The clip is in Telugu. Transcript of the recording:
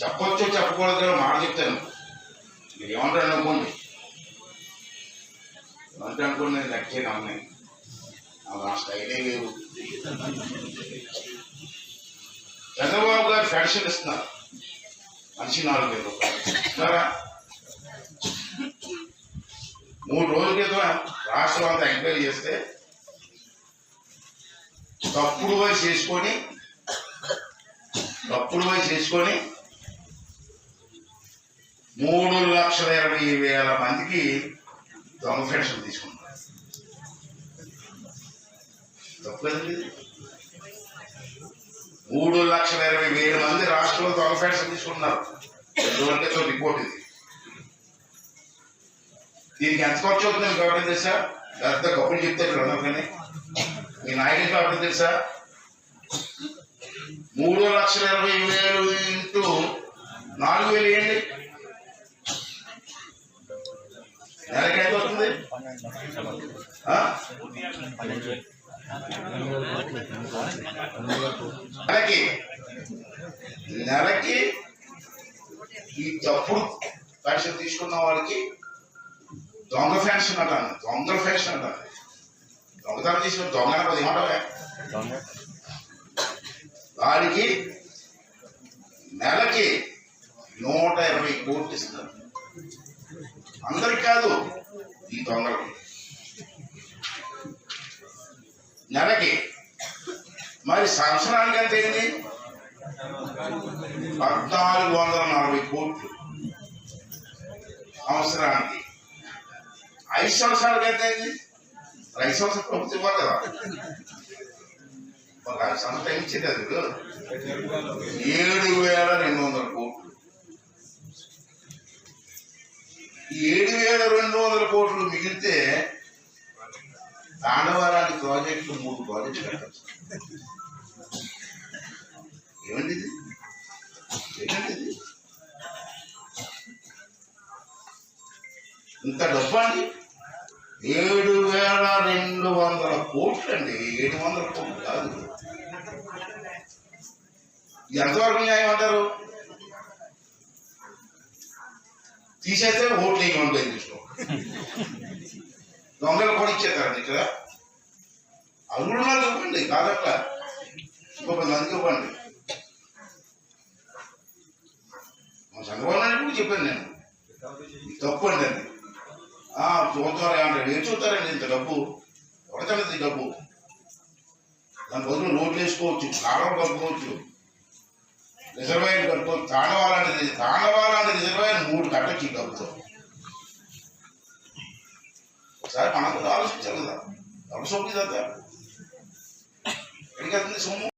చెప్పొచ్చు చెప్పకూడదు అని మాట చెప్తాను. మీరు ఏమంటారు అనుకోండి. ఏమంటారు అనుకోండి నేను లెక్కే నమ్మే నా స్టైలే లేవు చంద్రబాబు గారు పెన్షన్ ఇస్తున్నారు. మనిషి నాలుగు వేల రూపాయలు. మూడు రోజుల క్రితం రాష్ట్రం అంతా ఎంక్వైరీ చేస్తే తప్పుడు వయసు చేసుకొని తప్పుడు వయసు చేసుకొని మూడు లక్షల ఇరవై వేల మందికి దొంగ పెన్షన్ తీసుకుంటారు. తప్పు మూడు లక్షల ఇరవై వేల మంది రాష్ట్రంలో దొంగ పెన్షన్ తీసుకున్నారు ఎందుకంటే గంటలతో రిపోర్ట్ ఇది. దీనికి ఎంత ఖర్చు అవుతుంది మీకు ఎవరైనా తెలుసా? పెద్ద కప్పులు చెప్తే రెండు కానీ. మీ నాయకుడికి కాబట్టి తెలుసా? మూడు లక్షల ఇరవై వేలు ఇంటూ నాలుగు వేలు ఏంటి? నెలకి ఎంత వస్తుంది? నెలకి. నెలకి ఈ తప్పుడు పెన్షన్ తీసుకున్న వాళ్ళకి దొంగ పెన్షన్ అంటాను దొంగ పెన్షన్ అంటాను దొంగతనం తీసుకున్న దొంగ ఏమంటావే వారికి నెలకి నూట ఇరవై కోట్లు ఇస్తారు. అందరికి కాదు ఈ నెలకి. మరి సంవత్సరానికి ఎంత ఏంటి పద్నాలుగు వందల నలభై కోట్లు. సంవత్సరానికి. ఐదు సంవత్సరాలకి ఎంత అయింది? ఐదు సంవత్సరాలు ప్రభుత్వం ఇవ్వాలి కదా. ఒక సంవత్సరం ఇచ్చేది అది. ఏడు వేల రెండు మిగిలితే తాండవరాని ప్రాజెక్టులు మూడు ప్రాజెక్టులు ఏమండి ఇది? ఏంటండి ఇది? ఇంత డబ్బు అండి? ఏడు వేల రెండు వందల కోట్లు అండి ఏడు వందల కోట్లు కాదు. ఎంతవరకు న్యాయం అంటారు? తీసేస్తే ఓట్లు వేయమని బెదిరిస్తాం దొంగలు కూడా ఇచ్చేస్తారండి ఇక్కడ. అది కూడా నాకు ఇవ్వండి కాదట్ల. ఇంకో పది మందికి ఇవ్వండి. మా చంద్రబాబు నాయుడు కూడా చెప్పాను నేను. తప్పు అండి అది. ఆ, చూస్తారా అంటాడు ఏం చూస్తారండి ఇంత డబ్బు? ఎవరికండి ఈ డబ్బు? దాని బదులు నోట్లు వేసుకోవచ్చు కాలం కలుపుకోవచ్చు రిజర్వాయర్ కట్టుకోవచ్చు తాండవాలంటే తాండవాలంటే రిజర్వాయర్ మూడు కట్టచ్చు ఈ డబ్బుతో. ఒకసారి మనం కూడా ఆలోచించాలి కదా ఎవరు సొమ్ము కదా ఎక్కడికి వెళ్తుంది సొమ్ము